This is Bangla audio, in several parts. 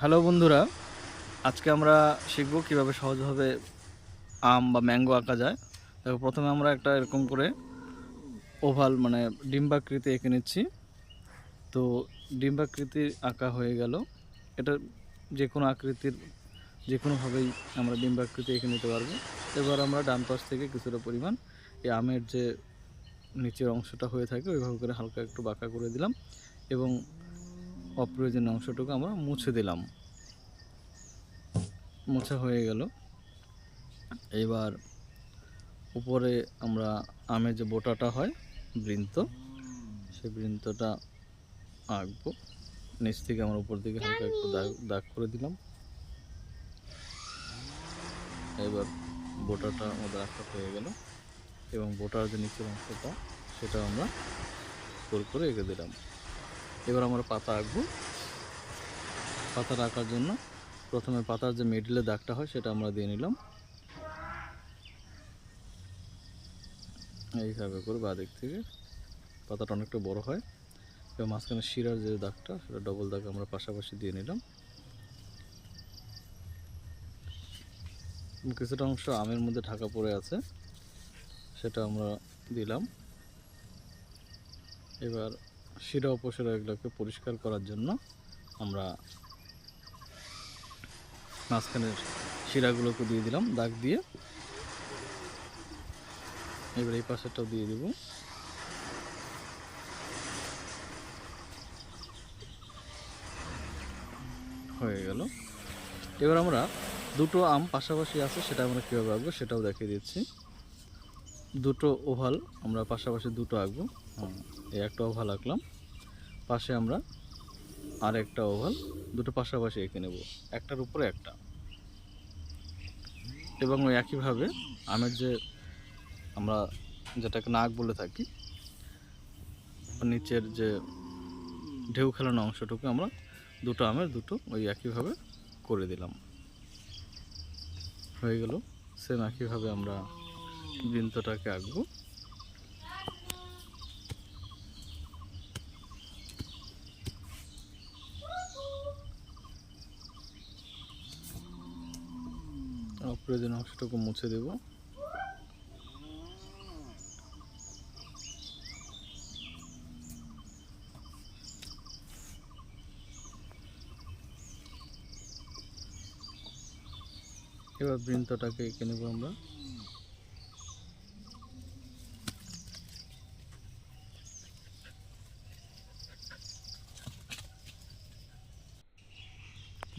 হ্যালো বন্ধুরা, আজকে আমরা শিখব কীভাবে সহজভাবে আম বা ম্যাঙ্গো আঁকা যায়। দেখো, প্রথমে আমরা একটা এরকম করে ওভাল মানে ডিম্বাকৃতি এঁকে নিচ্ছি। তো ডিম্বাকৃতির আঁকা হয়ে গেল। এটা যে কোনো আকৃতির, যে কোনোভাবেই আমরা ডিম্বাকৃতি এঁকে নিতে পারব। এবার আমরা ডান পাশ থেকে কিছুটা পরিমাণ এই আমের যে নিচের অংশটা হয়ে থাকে, ওইভাবে করে হালকা একটু বাঁকা করে দিলাম। এবং অপ্রয়োজনীয় অংশটুকু আমরা মুছে দিলাম। মোছা হয়ে গেল। এবার উপরে আমরা আমের যে বোটাটা হয়, বৃন্ত সেই বৃন্তটা আঁকবো। নিচ থেকে আমরা উপর দিকে হালকা একটু দাগ দাগ করে দিলাম। এবার বোটাটা আমাদের আঁকা হয়ে গেল এবং বোটার যে নিচের অংশটা সেটা আমরা করে এঁকে দিলাম। এবার আমরা পাতা আঁকবো। পাতা আঁকার জন্য প্রথমে পাতার যে মিডিলে দাগটা হয়, সেটা আমরা দিয়ে নিলাম। এইভাবে করে বা দিক থেকে পাতাটা অনেকটা বড় হয়। এবং মাঝখানে শিরার যে দাগটা, সেটা ডবল দাগ আমরা পাশাপাশি দিয়ে নিলাম। কিছুটা অংশ আমের মধ্যে ঢাকা পড়ে আছে, সেটা আমরা দিলাম। এবার শিরা উপশিরা এগুলোকে পরিষ্কার করার জন্য আমরা মাঝখানের শিরাগুলোকে দিয়ে দিলাম, দাগ দিয়ে। এবার এই পাশেরটাও দিয়ে দেব। হয়ে গেল। এবার আমরা দুটো আম পাশাপাশি আছে, সেটা আমরা কীভাবে আঁকবো সেটাও দেখিয়ে দিচ্ছি। দুটো ওভাল, আমরা পাশাপাশি দুটো আঁকবো। এই একটা ওভাল আঁকলাম, পাশে আমরা আর একটা ওভাল, দুটো পাশাপাশি এঁকে নেব, একটার উপরে একটা। এবং ওই একইভাবে আমের যে আমরা যেটাকে নাক বলে থাকি নিচের যে ঢেউ খেলানো অংশটুকু আমরা দুটো আমের দুটো ওই একইভাবে করে দিলাম। হয়ে গেল সেম একইভাবে আমরা বৃন্তটাকে আঁকবো। অপ্রয়োজনীয় অংশটুকু মুছে দেব। এবার বৃন্তটাকে এঁকে নেব আমরা।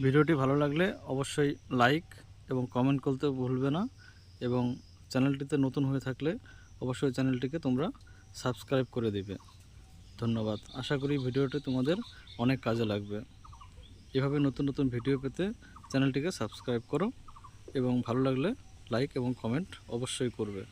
ভিডিওটি ভালো লাগলে অবশ্যই লাইক এবং কমেন্ট করতে ভুলবে না এবং চ্যানেলটিতে নতুন হয়ে থাকলে অবশ্যই চ্যানেলটিকে তোমরা সাবস্ক্রাইব করে দিবে। ধন্যবাদ। আশা করি ভিডিওটি তোমাদের অনেক কাজে লাগবে। এভাবে নতুন নতুন ভিডিও পেতে চ্যানেলটিকে সাবস্ক্রাইব করো এবং ভালো লাগলে লাইক এবং কমেন্ট অবশ্যই করবে।